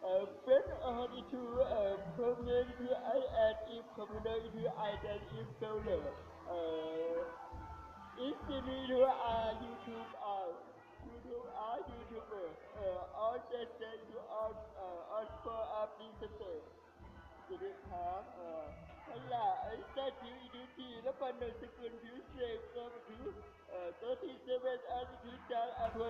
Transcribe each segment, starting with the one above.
อฮอลลาเอ่อไอรันวินโซเลอร์ยูเดนเอเดนซุปเปอร์เอลีเดนยูเดนเซนเตอร์ทีฟไอรันซุปเปอร์เพอร์เซยูนลอนเดนชัยยูอาร์ตเอเตอร์เอ่อเดนดัชชันทีฟโอเคทูอินสติวิงไอดับเอ่อเป็นอาหารที่เอ่อเพิ่มเงินที่ไอแอดอีฟคอมมูนิตี้ที่ไอเดนอีฟโซเลอร์เอ่อ Is the video are YouTube are YouTube are YouTuber uh, all that that you are uh, on for up this day สวัสดีครับเอ่อนั่นแหละไอ้แซ่ผิวอีดูทีแล้วปันหนึ่งสกุลผิวเสกก็มาผิวเอ่อตัวที่เซเว่นอันที่จากอันว่ายูทูบเบอร์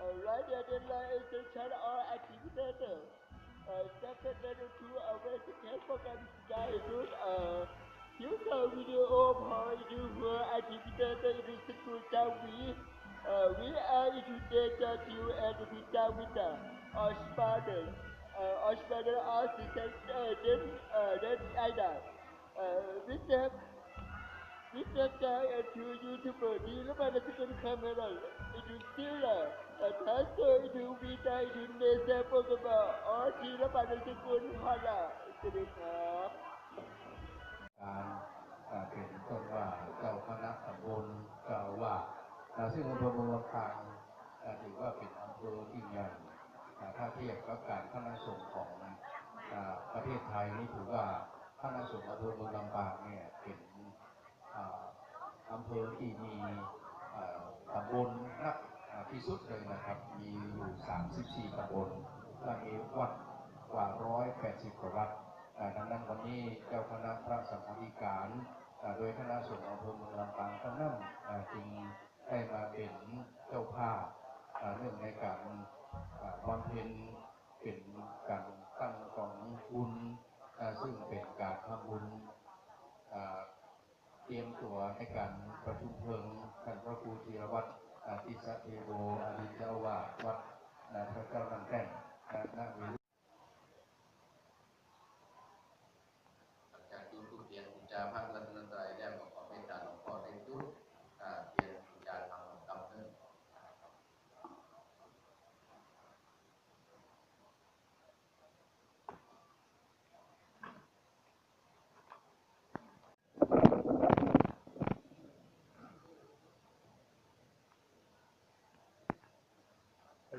Radio Deadline is the channel or activator. Uh, secondary to to take program guy good uh you can video of how you were activator in the school that we uh we are into data to and vita vita or spider uh spider or system uh then uh then either uh with step, with step, guy and two YouTuber you by the second camera นจะเป็นคาเมรา itu sila Tasto itu kita itu Indonesia pun keba Oh sila pada sekuun hala Itu dia kap การเป็นต้นว่าเจ้าคณะตำบลกล่าวว่าซึ่งอำเภอเมืองลำปางถือว่าเป็นอำเภอที่ใหญ่ถ้าเทียบกับการคณะสงฆ์ของประเทศไทยนี่ถือว่าคณะสงฆ์อำเภอเมืองลำปางเนี่ยเป็นอำเภอที่มี ตำบลนักอ่าที่สุดเลยนะครับ มีอยู่ 34ตำบลและมีวัดกว่า 180กว่าวัดดังนั้นวันนี้เจ้าคณะพระสังฆาธิการโดยคณะสงฆ์อำเภอเมืองลำปางทั้งนั้นอ่าจึงได้มาเป็นเจ้าภาพเรื่องในการอ่าบำเพ็ญเป็นการตั้งกองบุญซึ่งเป็นการทำบุญอ่าเตรียมตัวให้การประชุมเพลิงท่านพระครูธีรวัตรอาทิสเทโวอาริเจ้าวาดวัดอ่าพระเจ้าลังแก่นอ่าณเวล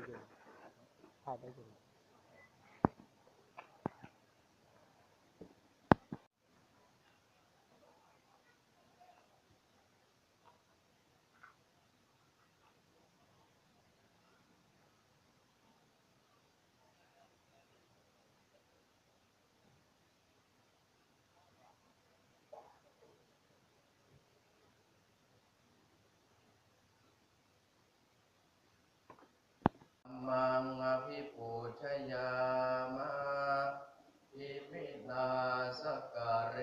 对对，好的， มังอภิปูชยามะอิมินาสการเร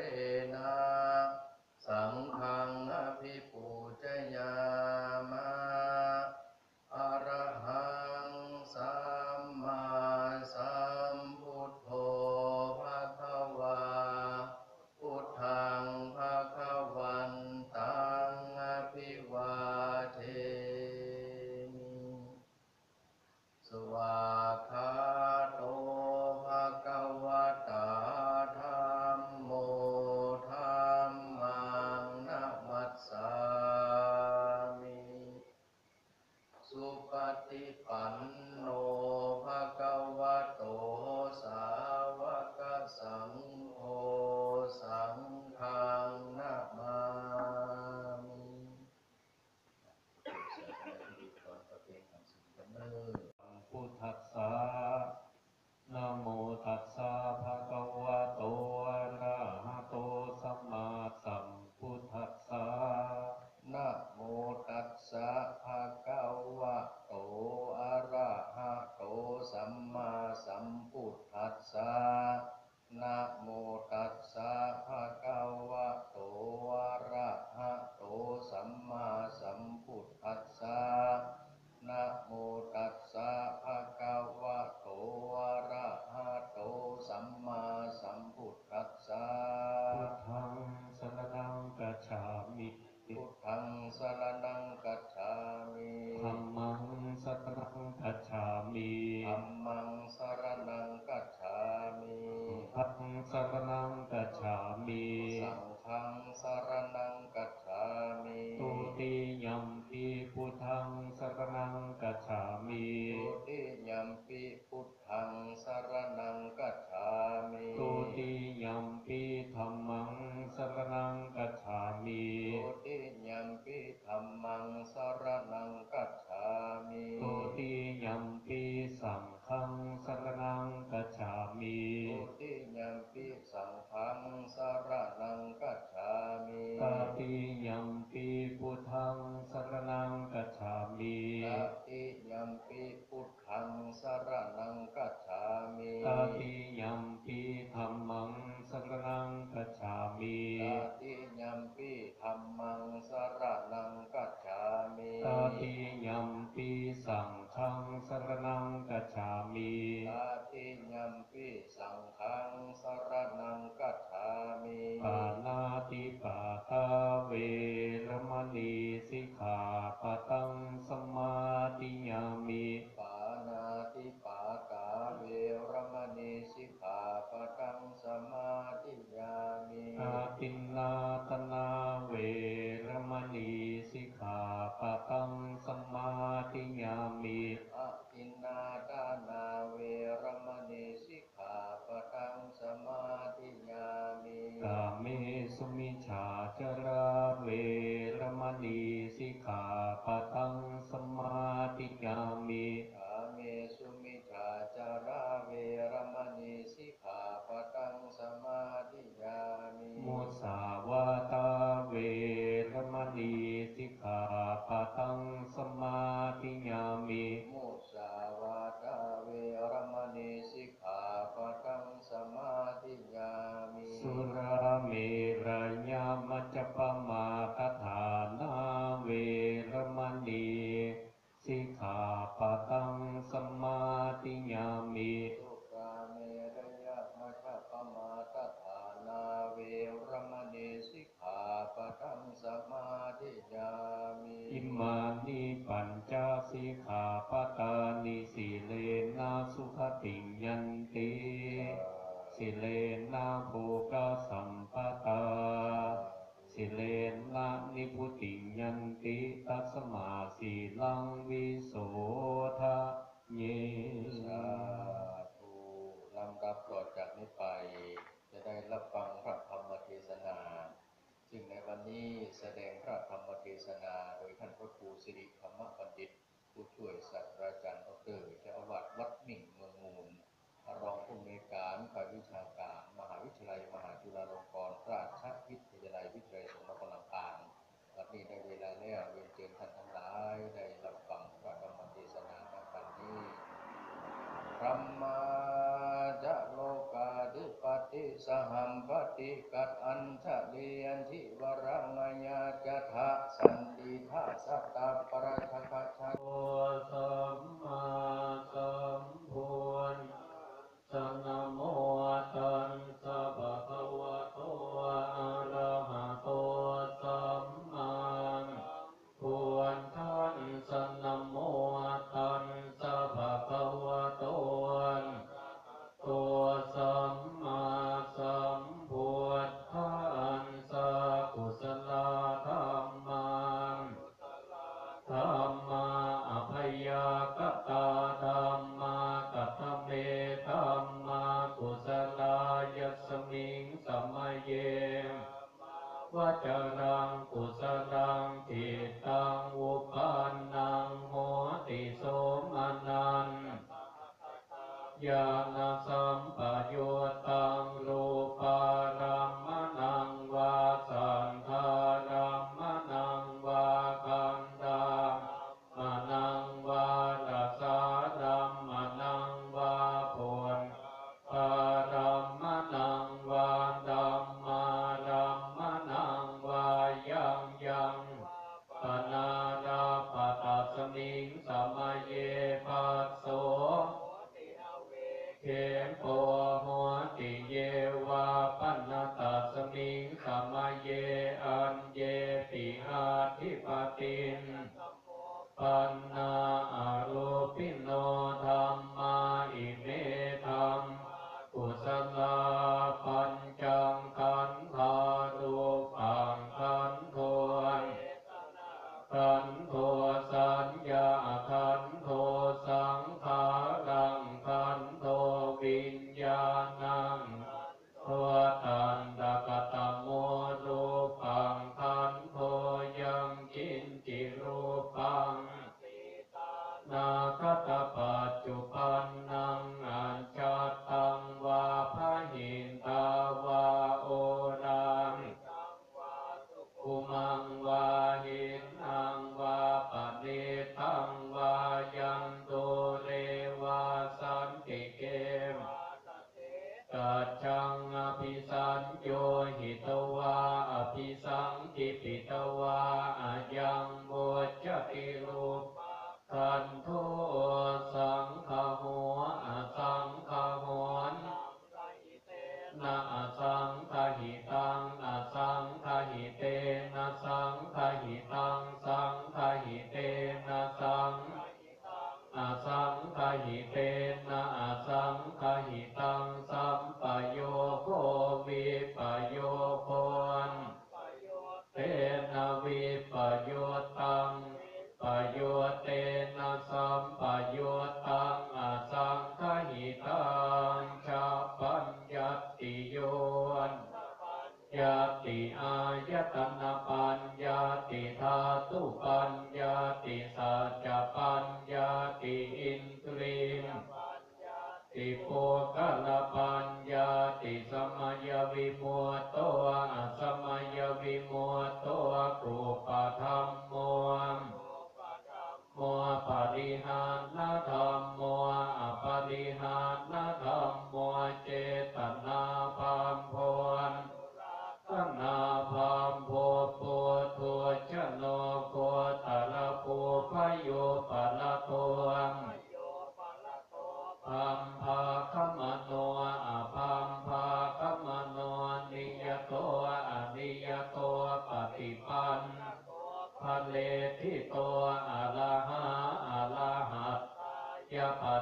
สรณังกัจฉามิธัมมังสรณังกัจฉามิธัมมังสรณังกัจฉามิพังสรณังกัจฉามิสังฆังสรณังกัจฉามิตุติยัมปิพุทธังสรณังกัจฉามิตุติยัมปิพุทธังสรณังกัจฉามิตุติยัมปิธัมมังสรณังกัจฉามิตุติยั มปิธัมมังสรณังกัจฉามิตุติยัมปิสังฆังสรณังกัจฉามิตุติยัมปิสังฆังสรณังกัจฉา ปะตังสมาติย นะสุขติยันติสิเลนะโภกสัมปตา สิเลนะนิพุติยันติตัสมาสีลังวิโสทะเยสาธุลำดับต่อจากนี้ไป จะได้รับฟังพระธรรมเทศนาซึ่งในวันนี้แสดงพระธรรมเทศนาโดยท่านพระครูสิริธรรมบัณฑิต ผู้ช่วยศาสตราจารย์ดอกเตอรเจ้าอาวาสวัดหมิ่งเมืองมูลรองผู้อำนวยการฝ่ายวิชาการ มหาวิทยาลัย มหาจุฬาลงกรณราชวิทยาลัยวิทยาลัยสงขลาลำปางวันนี้ได้เวลาแล้วเรียนเชิญท่านทั้งหลายได้รับฟังพระธรรมเทศนาในวันนี้พระมาจะโลกาธิปติสหัมปติกัดอัญชลียันทิวรังมายาจทะสันติทาสัตตาปร าชก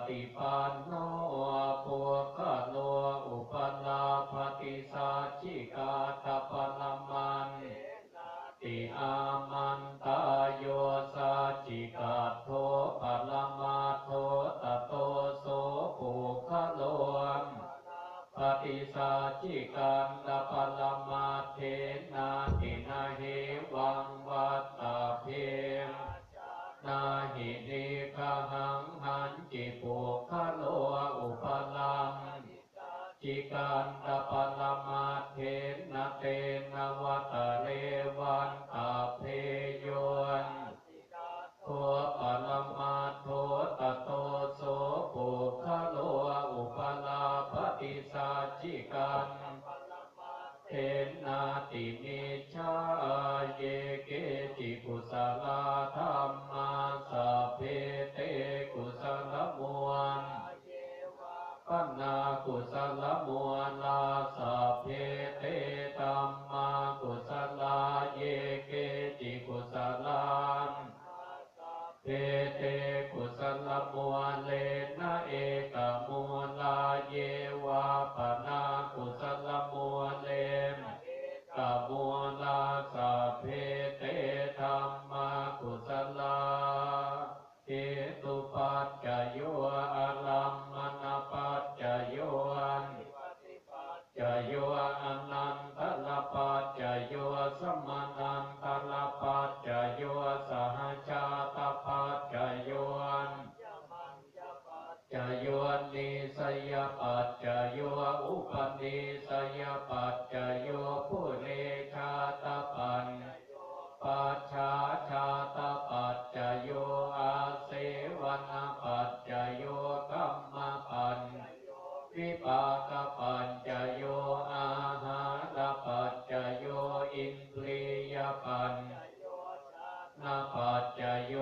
ฏิปันโน เทนาติมิชาเยเกติกุสลาธรรมาสัเพเตกุสลมวนปัญนากุสลมวน ปันนาปัจจโย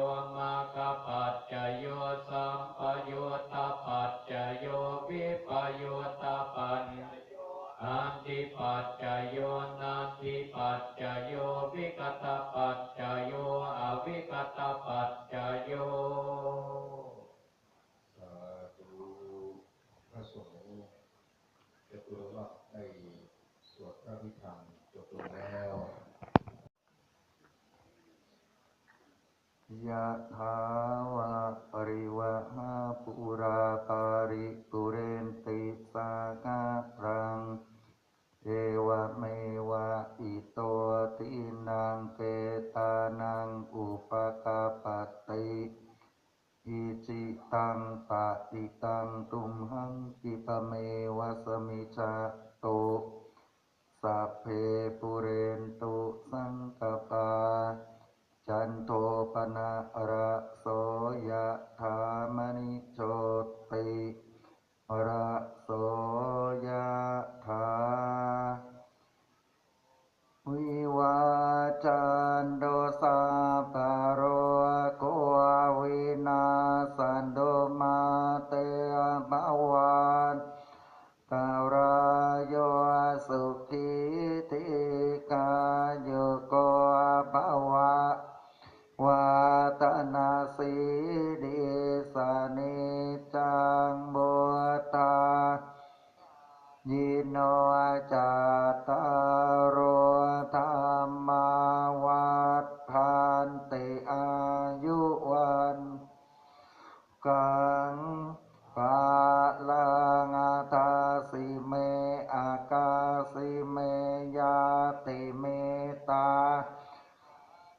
ยะทาวะริวหาปุราปาริ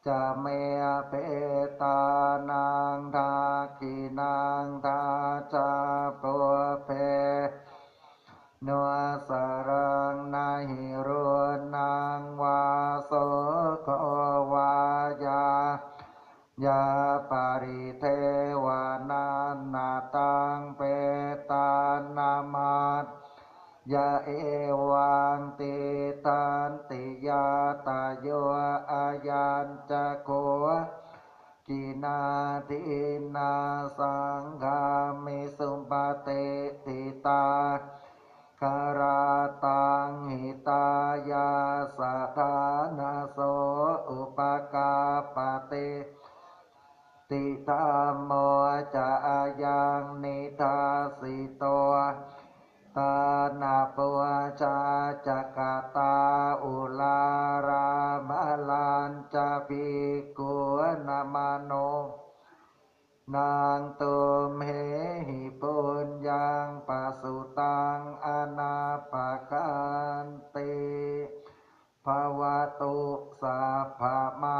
cha mẹ bé กกินาตินาสังฆามิสุปฏิติตา ภะมา